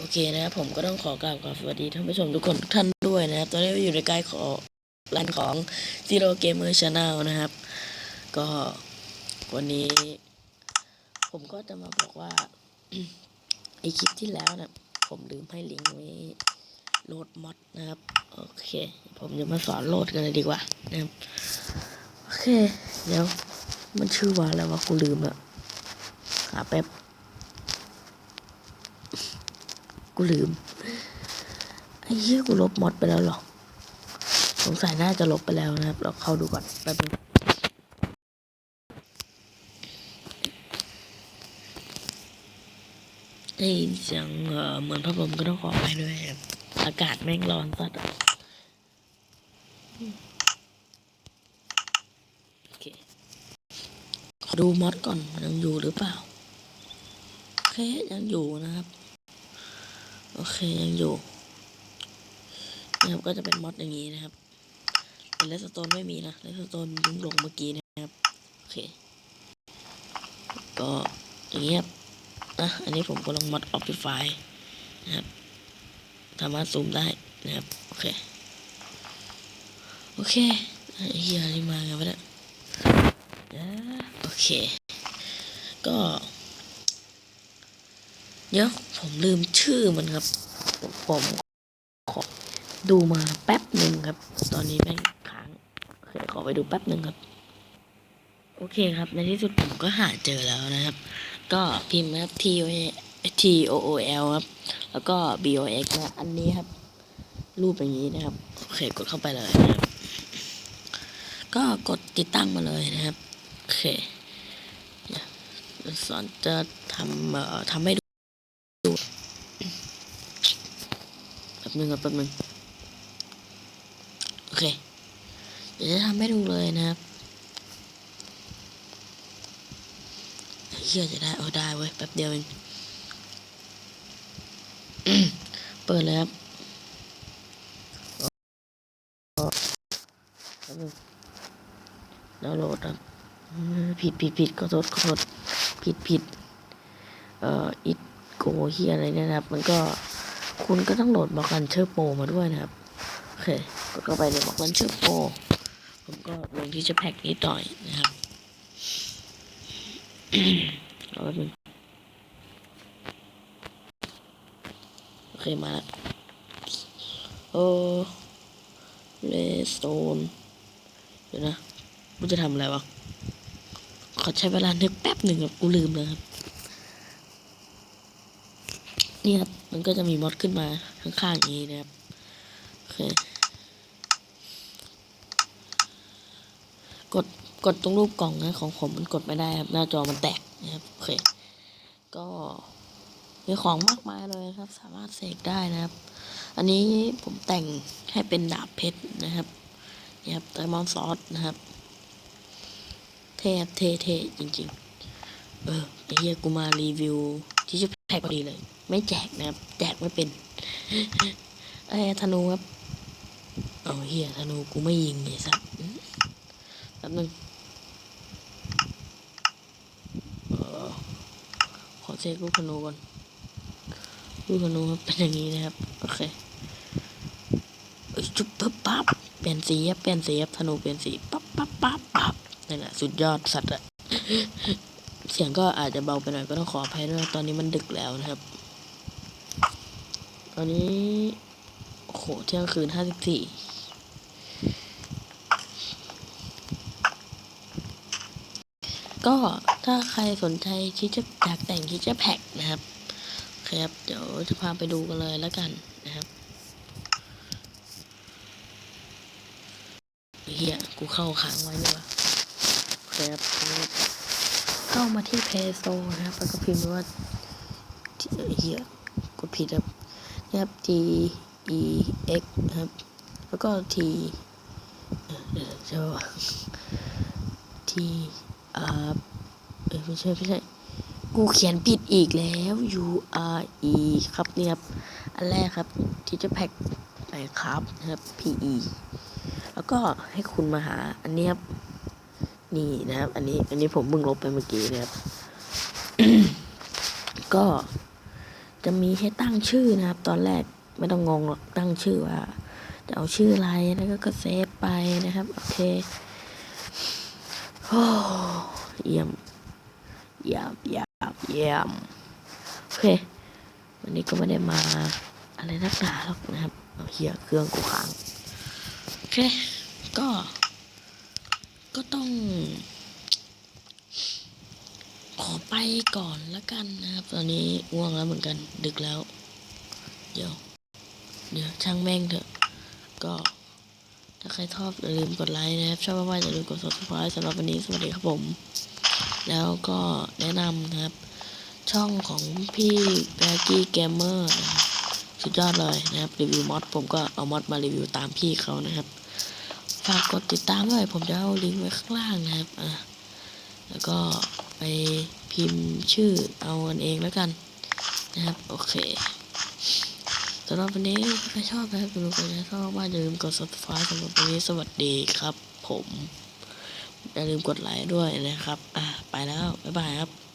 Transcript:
โอเคนะครับผมก็ต้องขอกราบขอสวัสดีท่านผู้ชมทุกคนทุกท่านด้วยนะครับตอนนี้อยู่ในใกล้ขอร้านของ Zero Gamer Channel นะครับ ก็วันนี้ ผมก็จะมาบอกว่าไอคลิปที่แล้วนะผมลืมให้ลิงก์ไว้โหลดมอดนะครับ โอเค ผมจะมาสอนโหลดกันเลยดีกว่านะครับโอเค เดี๋ยวมันชื่อว่าอะไรวะกูลืมอะหาแป๊บ กูลืม ไอ้เหี้ยกูลบมอดไปแล้วหรอ สงสัยน่าจะลบไปแล้วนะครับ เราเข้าดูก่อนแป๊บนึงได้ยินเสียงเหมือนพัดลมก็ต้องขอไปด้วยครับอากาศแม่งร้อนสัสโอเคขอดูมอดก่อนมันยังอยู่หรือเปล่า โอเคยังอยู่นะครับ โอเคยังอยู่นะครับก็จะเป็นมอดอย่างนี้นะครับแต่เลสโตนไม่มีนะเลสโตนยุ้งหลงเมื่อกี้นะครับโอเค ก็อย่างเงี้ครับนะอันนี้ผมก็ลงมอดออฟฟิฟายนะครับสามารถซูมได้นะครับโอเคโอเคเฮียอะไรมาไงวะเนี่ยโอเค ก็ เดี๋ยวผมลืมชื่อมันครับ ผมขอดูมาแป๊บหนึ่งครับ ตอนนี้แม่งค้างเคขอไปดูแป๊บหนึ่งครับ โอเคครับ ในที่สุดผมก็หาเจอแล้วนะครับ ก็พิมพ์ครับ T O T O O L ครับ แล้วก็ B O X นะอันนี้ครับ รูปอย่างนี้นะครับโอเคกดเข้าไปเลยนะครับ ก็กดติดตั้งมาเลยนะครับโอเคสอนจะทำเอ่อทำให้ดู แป๊บ นึงครับแป๊บนึงโอเค เดี๋ยวจะทำให้ดูเลยนะครับเฮียจะได้เอาได้เว้ยแป๊บเดียวเองเปิดเลยครับแป๊บนึงดาวน์โหลดครับผิดผิดผิดขอโทษขอโทษผิดผิดเอ่ออิดโกเฮียอะไรเนี่ยนะครับ มันก็ คุณก็ต้องโหลดบล็อกลันเชอร์โปรมาด้วยนะครับ โอเค กดเข้าไปในบล็อกลันเชอร์โปรผมก็ลงที่จะแพ็กนิดหน่อยนะครับรอแป๊บนึงโอเค มาแล้วโอ้เลสโตนเดี๋ยวนะกูจะทำอะไรวะขอใช้เวลานึกแป๊บหนึ่งครับกูลืมเลยครับ นี่ครับ มันก็จะมีมอดขึ้นมาข้างๆอย่างนี้นะครับ โอเค กด กดตรงรูปกล่องนะของผมมันกดไม่ได้ครับ หน้าจอมันแตกนะครับ โอเค ก็มีของมากมายเลยครับ สามารถเสกได้นะครับ อันนี้ผมแต่งให้เป็นดาบเพชรนะครับนี่ครับไดมอนซอสนะครับ เท่เท่เท่จริง ๆ เออไอเฮียกูมารีวิวที่จะ แพ็กพอดีเลย ไม่แจกนะครับ แจกไม่เป็นเอ้ธนูครับ เอาเฮียธนูกูไม่ยิงเลยสักแป๊บนึงออขอเช็คลูกธนูก่อนลูกธนูครับเป็นอย่างนี้นะครับ โอเคจุ๊บปั๊บปั๊บเปลี่ยนสีครับเปลี่ยนสีครับธนูเปลี่ยนสีปั๊บปั๊บปั๊บปั๊บนั่แหละสุดยอดสัตว์อะ สียงก็อาจจะเบาไปหน่อยก็ต้องขออภัยด้วยตอนนี้มันดึกแล้วนะครับ ตอนนี้โหเที่ยงคืนห้าสิบสี่ก็ถ้าใครสนใจที่จะอยากแต่งที่จะแพ็กนะครับครับเดี๋ยวจะพาไปดูกันเลยแล้วกันนะครับเฮียกูเข้าค้างไว้นี่วะโอเคครับ เข้ามาที่ Play Store นะครับแล้วก็พิมพ์ว่าเฮียกดผิดครับนะครับ T E X นะครับ แล้วก็ T เดี๋ยวจะว่า T R เอ้ยไม่ใช่ไม่ใช่กูเขียนผิดอีกแล้ว U R E ครับเนี่ยครับ อันแรกครับที่จะแพ็กไปครับนะครับ P E แล้วก็ให้คุณมาหาอันนี้ครับ นี่นะครับ อันนี้ อันนี้ผมเพิ่งลบไปเมื่อกี้นะครับ ก็จะมีให้ตั้งชื่อนะครับ ตอนแรกไม่ต้องงงหรอกตั้งชื่อว่า จะเอาชื่ออะไรแล้วก็ก็เซฟไปนะครับ โอเคโอ้เยี่ยมเยี่ยมเยี่ยมเยี่ยมโอเค วันนี้ก็ไม่ได้มา อะไรนักหนาหรอกนะครับ เอาเฮียเครื่องกูค้าง โอเค ต้อง ขอไปก่อนละกันนะครับ ตอนนี้ง่วงแล้วเหมือนกัน ดึกแล้ว เดี๋ยว เดี๋ยวช่างแม่งเถอะ ก็ถ้าใครชอบอย่าลืมกดไลค์นะครับ ชอบมากๆอย่าลืมกด subscribe สำหรับวันนี้สวัสดีครับผม แล้วก็แนะนำนะครับ ช่องของพี่แบกี้เกมเมอร์นะครับสุดยอดเลยนะครับรีวิวมอดผมก็เอามอดมารีวิวตามพี่เขานะครับ ฝากกดติดตามด้วย ผมจะเอาลิงก์ไว้ข้างล่างนะครับอะแล้วก็ไปพิมพ์ชื่อเอากันเองแล้วกันนะครับ โอเคสำหรับวันนี้ถ้าใครชอบนะครับอย่าลืมกดไลค์ชอบมากอย่าลืมกด subscribe สำหรับวันนี้สวัสดีครับ ผม อย่าลืมกดไลค์ด้วยนะครับ อะ ไปแล้ว บ๊ายบายครับ